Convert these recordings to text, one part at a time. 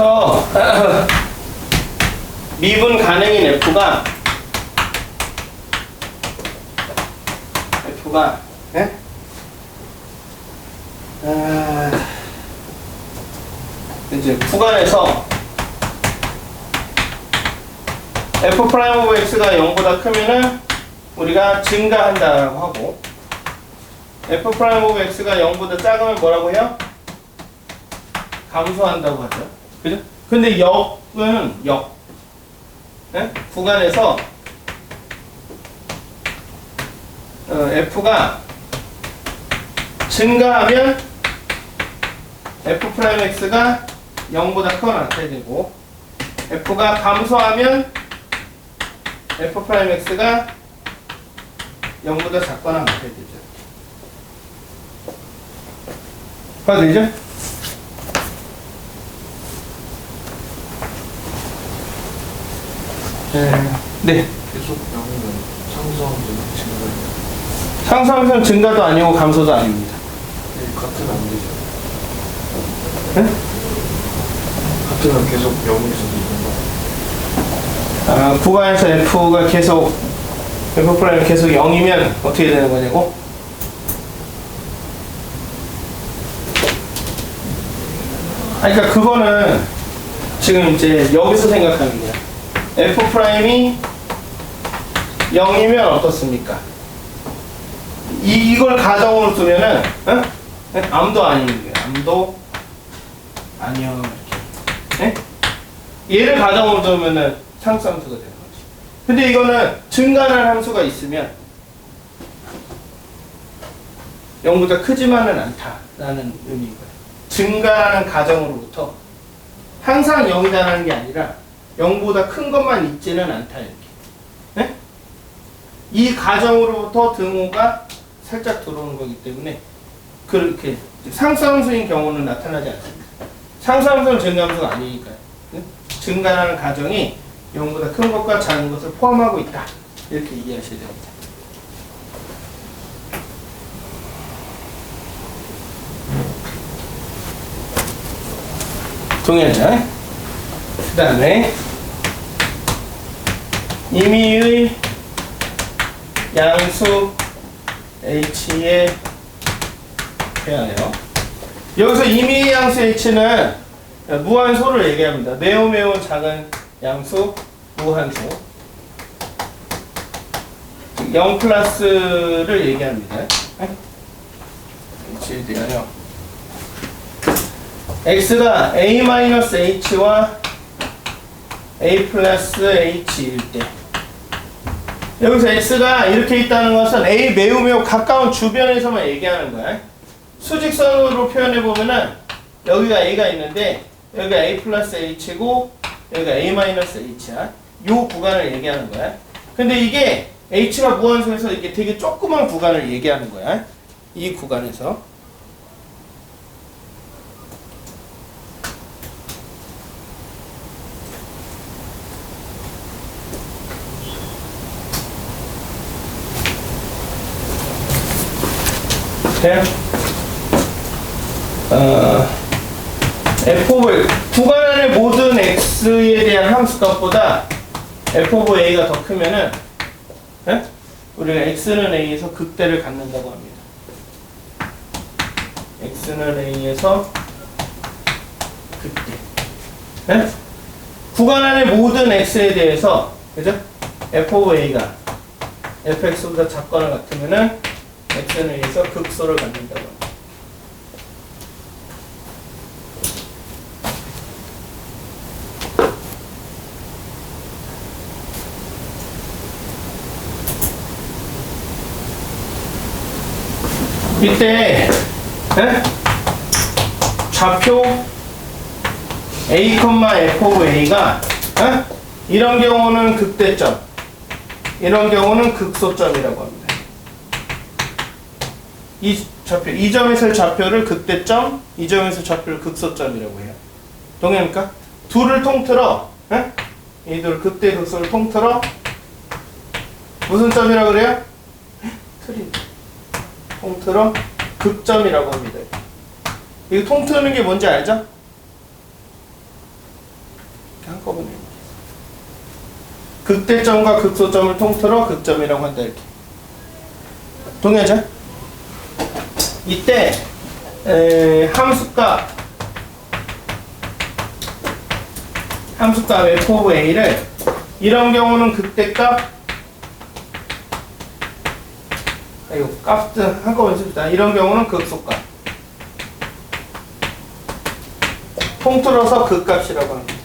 여기서 미분 가능인 F가 F가 예? 아, 이제 구간에서 f 프라임 오브 x가 0보다 크면은 우리가 증가한다라고 하고 f 프라임 오브 x가 0보다 작으면 뭐라고 해요? 감소한다고 하죠. 그죠? 근데 역은 역. 네? 구간에서 어, f가 증가하면 f 프라임 x가 0보다 크거나 같아야 되고 f가 감소하면 f 프라임 x가 0보다 작거나 같아야 되죠. 봐도 되죠? 네. 계속 양면 상수함수 증가해요. 상승함수는 증가도 아니고 감소도 아닙니다. 네, 같으면 안 되죠. 네? 같으면 계속 0에서 있는 거. 아, 구간에서 f가 계속 f 프라임 계속 0이면 어떻게 되는 거냐고? 아, 그러니까 그거는 지금 이제 여기서 생각하는 거야. F 프라임이 0이면 어떻습니까? 이, 이걸 가정으로 두면은 어? 암도 거예요. 암도 아니요. 이렇게. 네? 얘를 가정으로 두면은 상수함수가 되는 거지. 근데 이거는 증가하는 함수가 있으면 0보다 크지만은 않다라는 의미인 거예요. 증가하는 가정으로부터 항상 0이다라는 게 아니라 0보다 큰 것만 있지는 않다 이렇게. 네? 이 가정으로부터 등호가 살짝 들어오는 거기 때문에 그렇게 상수함수인 경우는 나타나지 않습니다. 상수함수는 증가함수가 아니니까요. 네? 증가하는 가정이 0보다 큰 것과 작은 것을 포함하고 있다. 이렇게 이해하셔야 됩니다. 동일자. 그 다음에 임의의 양수 h에 대하여 여기서 임의의 양수 h는 무한소를 얘기합니다. 매우 매우 작은 양수 무한소 0 플러스를 얘기합니다. h에 대하여 x가 a-h와 a 플러스 h일 때 여기서 x가 이렇게 있다는 것은 a 매우 매우 가까운 주변에서만 얘기하는 거야. 수직선으로 표현해 보면은 여기가 a가 있는데 여기가 a 플러스 h고 여기가 a 마이너스 h야. 요 구간을 얘기하는 거야. 근데 이게 h가 무한소에서 이게 되게 조그만 구간을 얘기하는 거야. 이 구간에서. 돼요? 어, f 오브 구간 안의 모든 x에 대한 함수 값보다 f 오브 a가 더 크면은 예? 우리가 x는 a에서 극대를 갖는다고 합니다. x는 a에서 극대. 예? 구간 안의 모든 x에 대해서 그죠? f 오브 a가 fx보다 작거나 같으면은 x는 a에서 극소를 갖는다고 합니다. 이때 에? 좌표 a, f a가 에? 이런 경우는 극대점 이런 경우는 극소점이라고 합니다. 이 좌표 이 점에서의 좌표를 극대점 이 점에서 좌표를 극소점이라고 해요. 동의합니까? 둘을 통틀어 에? 이 둘 극대 극소를 통틀어 무슨 점이라고 그래요? 틀린 통틀어 극점이라고 합니다. 이거 통트는 게 뭔지 알죠? 한꺼번에. 극대점과 극소점을 통틀어 극점이라고 한다 이렇게 동의하죠? 이때 에, 함수값 함수값 f of a를 이런 경우는 극대값 아, 이거 값들 한꺼번에 씁시다. 이런 경우는 극소값. 통틀어서 극값이라고 합니다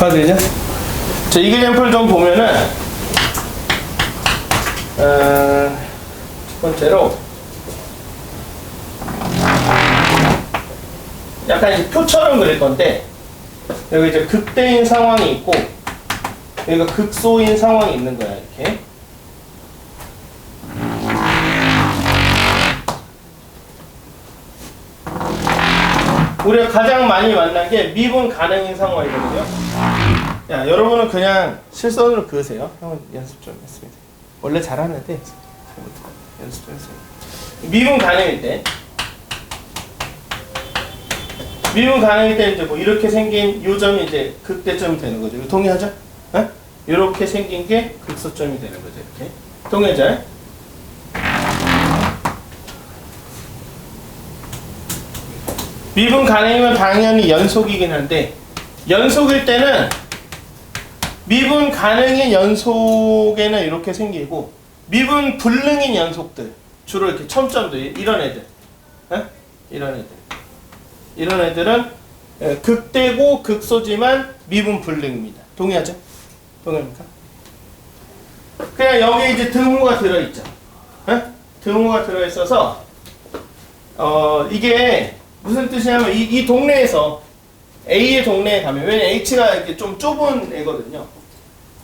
봐도 되냐? 자, 이글램플 좀 보면은, 어, 첫 번째로, 약간 표처럼 그릴 건데, 여기 이제 극대인 상황이 있고, 여기가 극소인 상황이 있는 거야, 이렇게. 우리가 가장 많이 만난 게 미분 가능인 상황이거든요. 야, 여러분은 그냥 실선으로 그으세요. 형은 연습 좀 했습니다. 원래 잘하는데 연습 좀 했어요. 미분 가능일 때 미분 가능일 때 이제 뭐 이렇게 생긴 요 점이 이제 극대점이 되는 거죠. 동의하죠? 어? 이렇게 생긴 게 극소점이 되는 거죠. 이렇게 동의하죠? 미분 가능이면 당연히 연속이긴 한데 연속일 때는 미분 가능인 연속에는 이렇게 생기고 미분 불능인 연속들 주로 이렇게 첨점들 이런 애들 에? 이런 애들 이런 애들은 에, 극대고 극소지만 미분 불능입니다 동의하죠? 동의합니까? 그냥 여기 이제 등호가 들어있죠 에? 등호가 들어있어서 어 이게 무슨 뜻이냐면 이, 이 동네에서 A의 동네에 가면 왜냐면 H가 이렇게 좀 좁은 애거든요.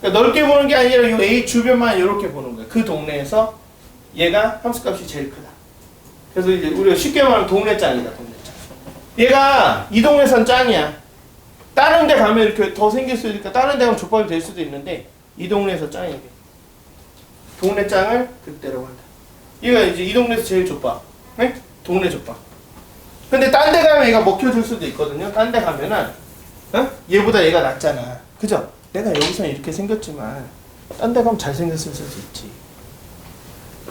그러니까 넓게 보는 게 아니라 이 A 주변만 이렇게 보는 거예요. 그 동네에서 얘가 함수값이 제일 크다. 그래서 이제 우리가 쉽게 말하면 동네 짱이다, 동네 짱. 얘가 이 동네선 짱이야. 다른 데 가면 이렇게 더 생길 수 있으니까 다른 데 가면 족밥이 될 수도 있는데 이 동네에서 짱이게. 동네 짱을 극대라고 한다. 얘가 이제 이 동네에서 제일 족밥. 네? 동네 족밥. 근데 딴 데 가면 얘가 먹혀줄 수도 있거든요. 딴 데 가면은 어? 얘보다 얘가 낫잖아. 그죠? 내가 여기서 이렇게 생겼지만 딴 데 가면 잘생겼을 수도 있지.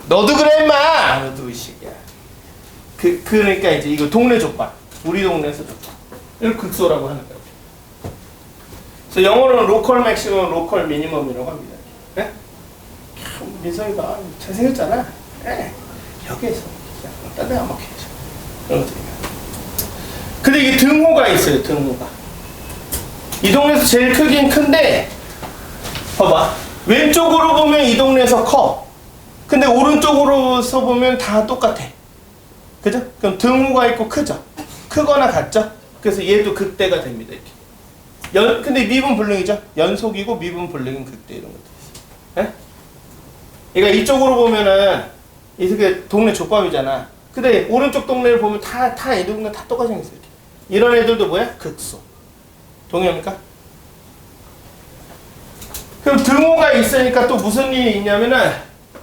너도 그래 임마! 너도 의식이야. 그, 그러니까 이제 이거 동네 족밥. 우리 동네에서 족밥. 극소라고 하는 거예요. 그래서 영어로는 로컬 맥시멈, 로컬 미니멈이라고 합니다. 네? 참, 민성이가 잘생겼잖아. 네. 여기에서 딴데 안 먹혀야죠. 이런 것들이. 근데 이게 등호가 있어요, 등호가. 이 동네에서 제일 크긴 큰데, 봐봐. 왼쪽으로 보면 이 동네에서 커. 근데 오른쪽으로서 보면 다 똑같아. 그죠? 그럼 등호가 있고 크죠? 크거나 같죠? 그래서 얘도 극대가 됩니다, 이렇게. 연, 근데 미분 불능이죠? 연속이고 미분 불능은 극대 이런 있어요. 예? 그러니까 이쪽으로 보면은, 이게 동네 족밥이잖아. 근데 오른쪽 동네를 보면 다, 다 애들 동네 다 똑같이 생겼어. 이렇게. 이런 애들도 뭐야? 극소. 동의합니까? 그럼 등호가 있으니까 또 무슨 일이 있냐면은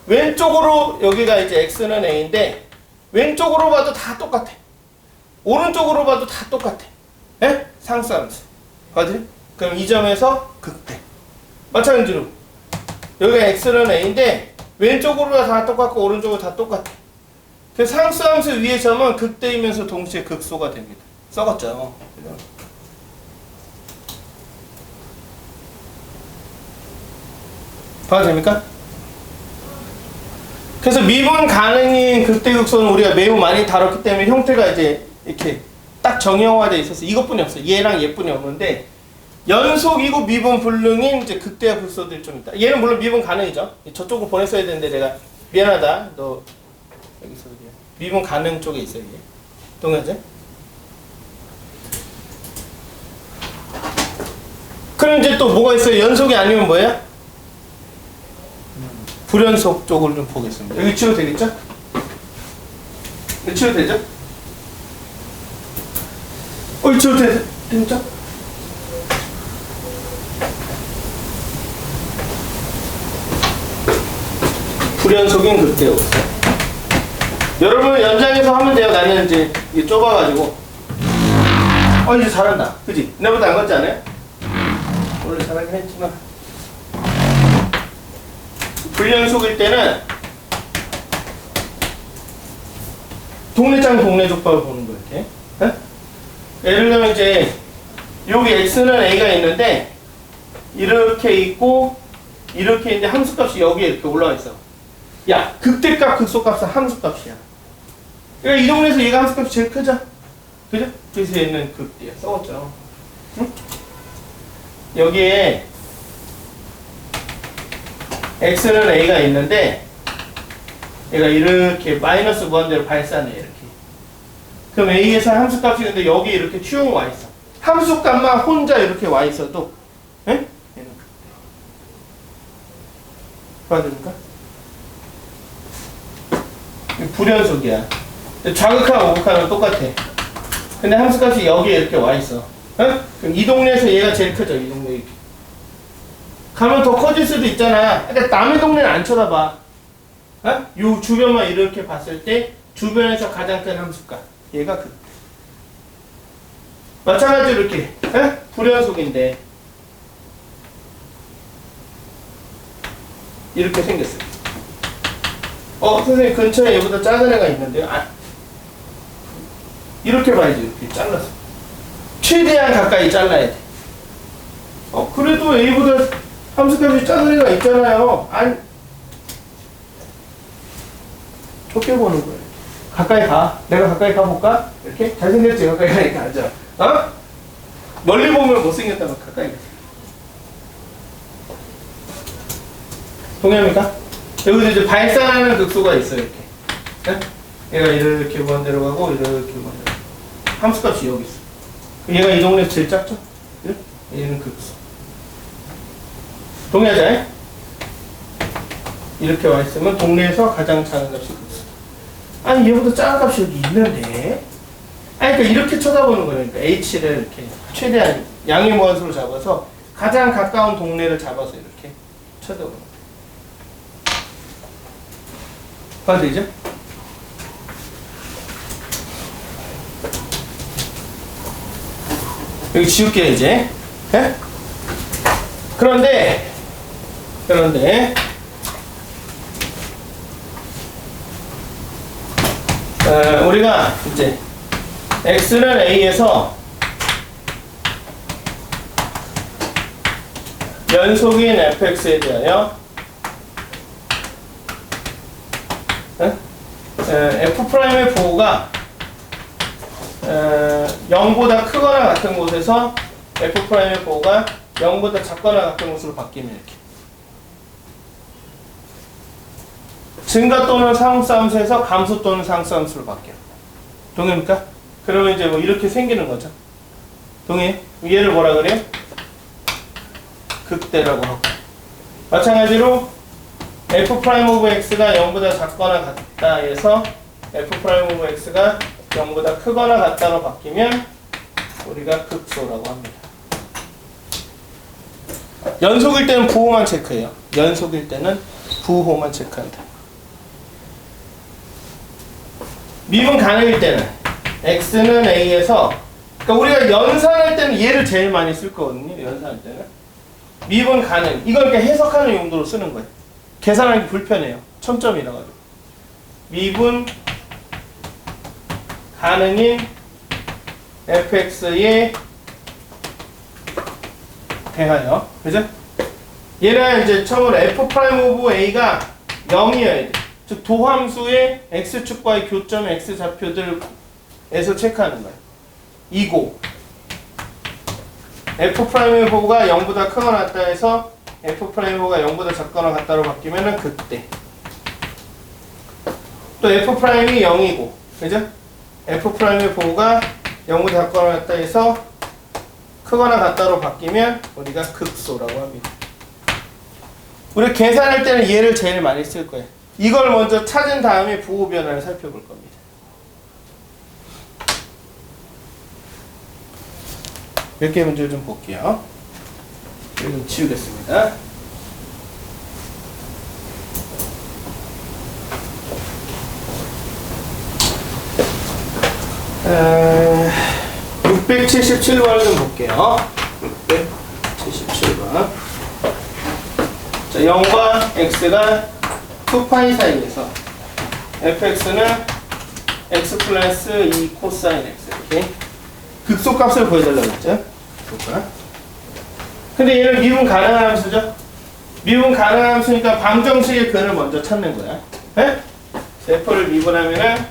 왼쪽으로 여기가 이제 x는 a인데 왼쪽으로 봐도 다 똑같아. 오른쪽으로 봐도 다 똑같아. 예? 상수함수. 맞지? 그럼 이 점에서 극대. 마찬가지로 여기가 x는 a인데 왼쪽으로 다 똑같고 오른쪽으로 다 똑같아. 그 상수함수 위의 점은 극대이면서 동시에 극소가 됩니다. 썩었죠. 봐도 됩니까? 그래서 미분 가능인 극대극소는 우리가 매우 많이 다뤘기 때문에 형태가 이제 이렇게 딱 정형화되어 있어서 이것뿐이 없어요. 얘랑 얘뿐이 없는데 연속이고 미분 불능인 이제 극대와 극소들이 좀 있다. 얘는 물론 미분 가능이죠. 저쪽으로 보냈어야 되는데 내가 미안하다. 너 여기서 미분 가능 쪽에 있어 이게. 동의하지? 그럼 이제 또 뭐가 있어요? 연속이 아니면 뭐예요? 불연속 쪽을 좀 보겠습니다. 여기 치면 되겠죠? 이거 치워도 되죠? 어, 치워도 되, 진짜? 불연속인 극대요. 여러분 연장해서 하면 돼요. 나는 이제 좁아가지고. 어 이제 잘한다. 그지? 내보다 안 같지 않아요? 원래 잘하긴 했지만. 불연속일 때는 동네장 동네 족밥을 보는 거예요. 이렇게. 예? 예를 들면 이제 여기 x는 a가 있는데 이렇게 있고 이렇게 있는데 함수값이 여기에 이렇게 올라와 있어. 야 극대값 극소값은 함수값이야. 그러니까 이 동네에서 얘가 함수값이 제일 크죠. 그죠? 그래서 얘는 극대야. 써왔죠. 응? 여기에 x는 a가 있는데 얘가 이렇게 마이너스 무한대로 발산해 이렇게. 그럼 a에서 함수값이 있는데 여기 이렇게 쭉 와 있어. 함수값만 혼자 이렇게 와 있어도, 예? 얘는. 봐줍니까? 불연속이야. 좌극하고 우극하는 똑같아. 근데 함수값이 여기에 이렇게 와 있어. 어? 그럼 이 동네에서 얘가 제일 크죠, 이 동네. 가면 더 커질 수도 있잖아. 그러니까 남의 동네는 안 쳐다봐. 어? 요 주변만 이렇게 봤을 때 주변에서 가장 큰 함수값. 얘가 그. 마찬가지로 이렇게 어? 불연속인데 이렇게 생겼어요. 어 선생님 근처에 얘보다 작은 애가 있는데요. 아, 이렇게 봐야지 이렇게 잘랐어. 최대한 가까이 잘라야 돼. 어 그래도 A보다 함수값이 애가 있잖아요. 안 좁게 보는 거예요. 가까이 가. 내가 가까이 가볼까? 이렇게 잘생겼지 가까이 가니까 앉아. 어? 멀리 보면 못생겼다면 가까이 가. 동의합니까? 여기서 이제 발산하는 극소가 있어요, 이렇게. 네? 얘가 이렇게 무한대로 가고, 이렇게 무한대로 가고. 함수값이 여기 있어. 얘가 이 동네에서 제일 작죠? 예? 얘는 극소. 동의하자, 예? 이렇게 와 있으면 동네에서 가장 작은 값이 극소. 아니, 얘보다 작은 값이 여기 있는데? 아니, 그러니까 이렇게 쳐다보는 거예요. 그러니까 H를 이렇게 최대한 양의 무한수로 잡아서 가장 가까운 동네를 잡아서 이렇게 쳐다보는 거예요. 봐도 되죠? 여기 지울게요 이제 예? 그런데 그런데 어, 우리가 이제 x는 a에서 연속인 fx에 대하여 에? 에, f 프라임의 보호가 에, 0보다 크거나 같은 곳에서 f 프라임의 보호가 0보다 작거나 같은 곳으로 바뀌면 이렇게 증가 또는 상수함수에서 감수 또는 상수함수로 바뀌어 동의합니까? 그러면 이제 뭐 이렇게 생기는 거죠 동의? 얘를 뭐라 그래요? 극대라고 하고 마찬가지로 f 프라임 오브 x가 0보다 작거나 같다 해서 f 프라임 오브 x가 0보다 크거나 같다로 바뀌면 우리가 극소라고 합니다. 연속일 때는 부호만 체크해요. 연속일 때는 부호만 체크한다. 미분 가능일 때는 x는 a에서 그러니까 우리가 연산할 때는 얘를 제일 많이 쓸 거거든요. 연산할 때는 미분 가능 이걸 이렇게 해석하는 용도로 쓰는 거예요. 계산하기 불편해요. 첨점이 나가지고. 미분 가능인 fx에 대하여 그죠? 얘는 이제 처음으로 f 프라임 오브 a가 0이어야 돼. 즉 도함수의 x축과의 교점 x 좌표들에서 체크하는 거예요. 이고 f 프라임의 보고가 0보다 크거나 같다 해서 f 프라임 보고가 0보다 작거나 같다로 바뀌면은 그때 또 f 프라임이 0이고 그죠? f 프라임의 보고가 0보다 작거나 같다 해서 크거나 같다로 바뀌면 우리가 극소라고 합니다. 우리 계산할 때는 얘를 제일 많이 쓸 거예요. 이걸 먼저 찾은 다음에 부호 변화를 살펴볼 겁니다. 몇 개 문제 좀 볼게요. 좀 치우겠습니다. 677번을 좀 볼게요. 677번. 자, 0과 x가 2파이 사이에서 fx는 x 플러스 2 코사인 x 이렇게 극소값을 구해달라고 했죠. 극소값. 근데 얘는 미분 가능한 함수죠. 미분 가능한 함수니까 방정식의 근을 먼저 찾는 거야. 네? f를 미분하면은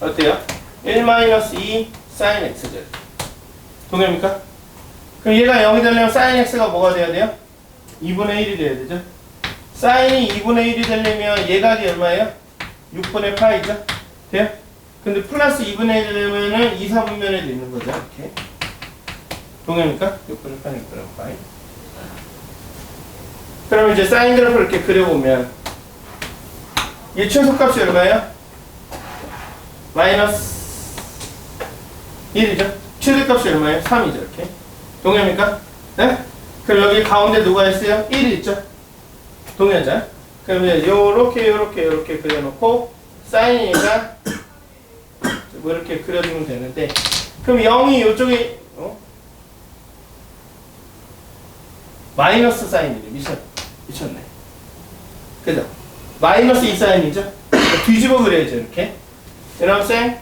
어때요? 1-2 sin x죠. 동의합니까? 그럼 얘가 0이 되려면 sin x가 뭐가 돼야 돼요? 2분의 1이 돼야 되죠. 사인이 2분의 1이 되려면 얘각이 얼마예요? 6분의 파이죠? 돼요? 근데 플러스 2분의 1이 되려면은 2, 4분면에 있는 거죠. 이렇게. 동의합니까? 6분의 파이, 6분의 파이. 그럼 이제 사인 그래프를 이렇게 그려보면 얘 최소값이 얼마예요? 마이너스 1이죠. 최대값이 얼마예요? 3이죠. 이렇게. 동의합니까? 네? 그럼 여기 가운데 누가 있어요? 1이 있죠. 동의하자. 그럼 이제 요렇게 요렇게 요렇게 그려놓고 사인이가 뭐 이렇게 그려주면 되는데 그럼 0이 요쪽에 어? 마이너스 사인이래 미쳤 미쳤네. 그죠? 마이너스 2 사인이죠? 뒤집어 그려야죠 이렇게. 여러분 쌤?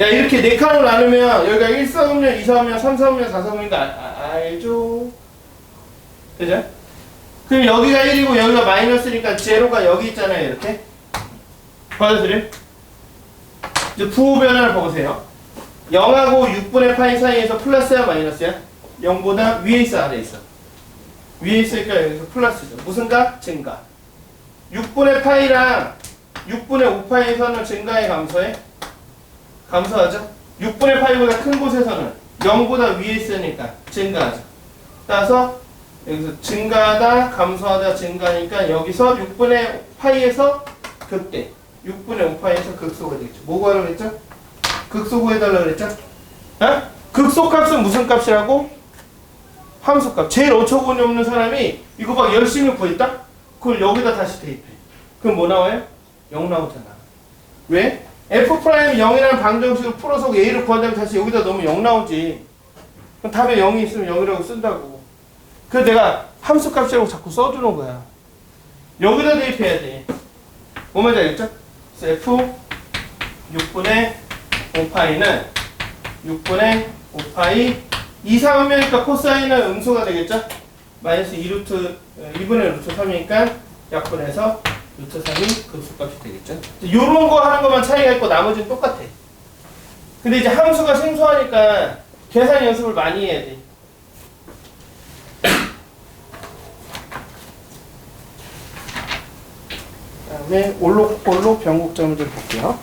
야 이렇게 네 칸으로 나누면 여기가 1, 4분면, 2, 4분면, 3, 4분면, 4, 4분면 아, 아, 알죠? 그죠? 그럼 여기가 1이고 여기가 마이너스니까 제로가 여기 있잖아요 이렇게 받아들여? 이제 부호 변화를 보세요 0하고 6분의 파이 사이에서 플러스야 마이너스야? 0보다 위에 있어 아래 있어? 위에 있으니까 여기서 플러스죠 무슨 가? 증가 6분의 파이랑 6분의 5파이에서는 증가에 감소해? 감소하죠? 6분의 파이보다 큰 곳에서는 0보다 위에 있으니까 증가하죠 따라서 여기서 증가하다, 감소하다, 증가하니까 여기서 6분의 파이에서 극대, 6분의 5파이에서 극소가 되겠죠. 뭐 구하라고 그랬죠? 극소 구해달라고 그랬죠? 어? 극소값은 무슨 값이라고? 함수값. 제일 어처구니 없는 사람이 이거 막 열심히 구했다? 그걸 여기다 다시 대입해. 그럼 뭐 나와요? 0 나오잖아. 왜? f 프라임 0이라는 방정식을 풀어서 a를 구한다면 다시 여기다 넣으면 0 나오지. 그럼 답에 0이 있으면 0이라고 쓴다고. 그래서 내가 함수 값이라고 자꾸 써주는 거야. 여기다 대입해야 돼. 뭐 말인지 알겠죠? 그래서 F 6분의 5파이는 6분의 5파이 2, 3이니까 코사인은 음수가 되겠죠? 마이너스 2루트 2분의 루트 3이니까 약분해서 루트 3이 극수값이 되겠죠? 요런 거 하는 것만 차이가 있고 나머지는 똑같아. 근데 이제 함수가 생소하니까 계산 연습을 많이 해야 돼. 다음에 올로 올로 변곡점을 좀 볼게요.